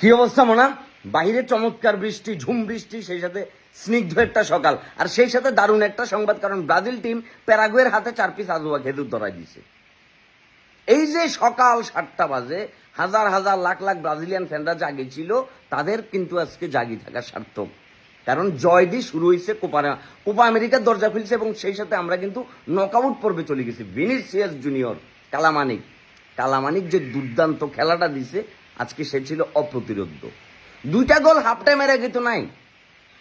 কি অবস্থা, মোনা? বাহিরে চমৎকার বৃষ্টি, ঝুম বৃষ্টি, সেই সাথে স্নিগ্ধ একটা সকাল। আর সেই সাথে দারুণ একটা সংবাদ, কারণ ব্রাজিল টিম প্যারাগুয়ের হাতে চার পিস আজুয়া খেদুর ধরাই দিছে এই যে সকাল সাতটা বাজে, হাজার হাজার লাখ লাখ ব্রাজিলিয়ান ফ্যানরা জাগি ছিল, তাদের কিন্তু আজকে জাগি থাকা সার্থক। কারণ জয় দিয়ে শুরু হয়েছে কোপা কোপা আমেরিকার দরজা খুলছে এবং সেই সাথে আমরা কিন্তু নকআউট পর্বে চলে গেছি। Vinicius junior, Kalamanik. কালামানিক যে দুর্দান্ত খেলাটা দিছে আজকে সে ছিল অপ্রতিরোধ্য। দুইটা গোল হাফ টাইমের আগে তো নাই।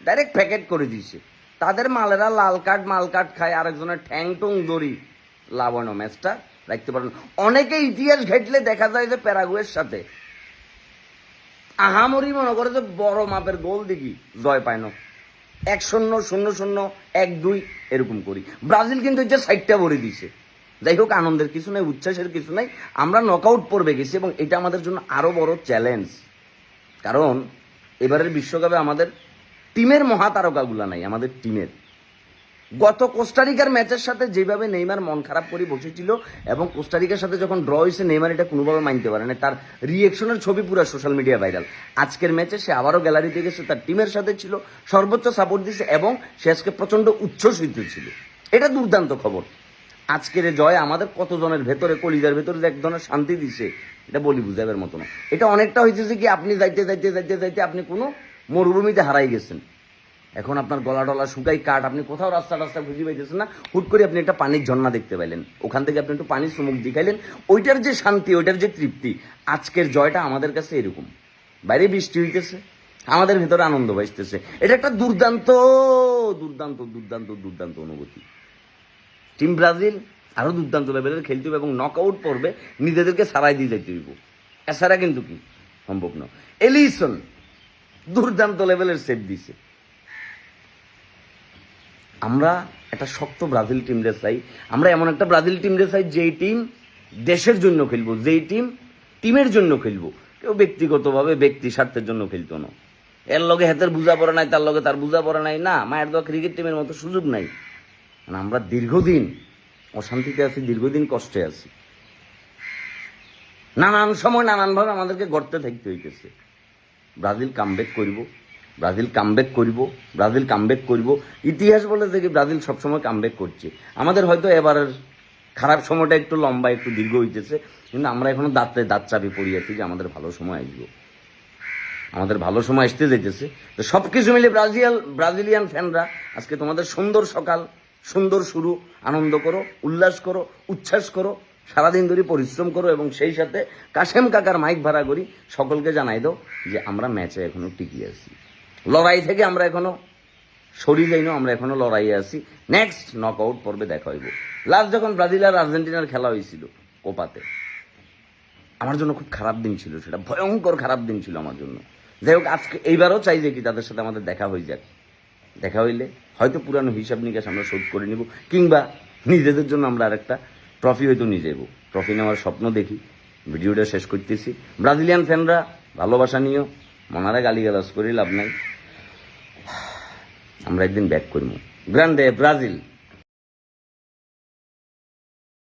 ডাইরেক্ট প্যাকেট করে দিয়েছে। তাদের মালেরা লাল কার্ড, মাল কার্ড খায়, আরেকজনের ঠ্যাং টং দড়ি। লাভানো ম্যাচটা, রাখতে পারেন। অনেকে ইতিহাস ঘেটলে দেখা যায় যে প্যারাগুয়ের সাথে। আহামরি মনে করে যে বড় মাপের গোল দেখি, জয় পায় না। এক শূন্য শূন্য শূন্য, এক দুই, এরকম করি। ব্রাজিল কিন্তু যে সাইডটা ভরে দিছে যাই হোক আনন্দের কিছু নাই, উচ্ছ্বাসের কিছু নাই, আমরা নকআউট পর্বে গেছি এবং এটা আমাদের জন্য আরও বড় চ্যালেঞ্জ কারণ, এবারের বিশ্বকাপে আমাদের টিমের মহাতারকাগুলা নাই, আমাদের টিমের। গত কোস্টারিকার ম্যাচের সাথে যেভাবে নেইমার মন খারাপ করে বসেছিল এবং কোস্টারিকার সাথে যখন ড্র হয়েছে, নেইমার এটা কোনোভাবে মানতে পারে না তার রিয়েকশনের ছবি পুরো সোশ্যাল মিডিয়া ভাইরাল আজকের ম্যাচে সে আবারও গ্যালারিতে গেছে, তার টিমের সাথে ছিল, সর্বোচ্চ সাপোর্ট দিয়েছে এবং সে আজকে প্রচণ্ড উচ্ছ্বসিত ছিল। এটা দুর্দান্ত খবর। আজকের জয় আমাদের কতজনের ভেতরে, কলিজার ভেতরে এক ধরনের শান্তি দিছে, এটা বলি বুঝাবের মতো না। এটা অনেকটা হয়েছে যে কি আপনি যাইতে যাইতে যাইতে যাইতে আপনি কোনো মরুভূমিতে হারাই গেছেন। এখন আপনার গলা টলা শুকাই কাঠ, আপনি কোথাও রাস্তা রাস্তা খুঁজে পাইতেছেন না, হুট করে আপনি একটা পানির ঝর্ণা দেখতে পাইলেন। ওখান থেকে আপনি একটু পানির চুমুক দেখাইলেন, ওইটার যে শান্তি, ওইটার যে তৃপ্তি, আজকের জয়টা আমাদের কাছে এরকম। বাইরে বৃষ্টি হইতেছে, আমাদের ভেতরে আনন্দ বাসতেছে এটা একটা দুর্দান্ত দুর্দান্ত দুর্দান্ত দুর্দান্ত অনুভূতি। টিম ব্রাজিল আরও দুর্দান্ত লেভেলের খেলতে হবে এবং নকআউট পর্বে নিজেদেরকে সারাই দিয়ে যেতে হইব। এছাড়া কিন্তু কি? সম্ভব নয়। এলিসন দুর্দান্ত লেভেলের সেট দিছে। আমরা একটা শক্ত ব্রাজিল টিম রে চাই। আমরা এমন একটা ব্রাজিল টিম রে চাই যেই টিম দেশের জন্য খেলব, যেই টিম টিমের জন্য খেলব। কেউ ব্যক্তিগতভাবে ব্যক্তি স্বার্থের জন্য খেলতো না। এর লগে হাতের বোঝা পড়া নাই, তার লগে তার বোঝা পড়া নাই। না, মায়ের দোয়া ক্রিকেট টিমের মতো সুযোগ নাই। মানে আমরা দীর্ঘদিন অশান্তিতে আছি, দীর্ঘদিন কষ্টে আছি। নানান সময় নানানভাবে আমাদেরকে গড়তে থাকতে হইতেছে। ব্রাজিল কামব্যাক করব, ব্রাজিল কামব্যাক করব, ব্রাজিল কামব্যাক করব। ইতিহাস বলে দেখি ব্রাজিল সবসময় কামব্যাক করছে। আমাদের হয়তো এবারের খারাপ সময়টা একটু লম্বা, একটু দীর্ঘ হইতেছে, কিন্তু আমরা এখনও দাঁতে দাঁত চাপে পড়ে আছি যে আমাদের ভালো সময় আসব। আমাদের ভালো সময় আসতে যেতেছে তো সব কিছু মিলে ব্রাজিল ব্রাজিলিয়ান ফ্যানরা, আজকে তোমাদের সুন্দর সকাল সুন্দর শুরু, আনন্দ করো, উল্লাস করো, উচ্ছ্বাস করো, সারাদিন ধরে পরিশ্রম করো এবং সেই সাথে কাশেম কাকার মাইক ভাড়া করি, সকলকে জানাই দাও যে আমরা ম্যাচে এখনও টিকে আছি। লড়াই থেকে আমরা এখনও সরি যাই আমরা এখনও লড়াইয়ে আছি। নেক্সট নকআউট পর্বে দেখা হইব। লাস্ট যখন ব্রাজিল আর আর্জেন্টিনার খেলা হয়েছিল কোপাতে, আমার জন্য খুব খারাপ দিন ছিল, সেটা ভয়ঙ্কর খারাপ দিন ছিল আমার জন্য। যাই হোক, আজকে এইবারও চাই যে কি তাদের সাথে আমাদের দেখা হয়ে যাক। দেখা হইলে, হয়তো পুরানো হিসাব নিকাশ আমরা শোধ করে নিব, কিংবা নিজেদের জন্য আমরা আরেকটা ট্রফি হয়তো নিয়ে যাব ট্রফি নেওয়ার স্বপ্ন দেখি, ভিডিওটা শেষ করতেছি। ব্রাজিলিয়ান ফ্যানরা, ভালোবাসা নিও, মনারা গালিগালাজ করে লাভ নাই। আমরা একদিন ব্যাক করব। Grande Brazil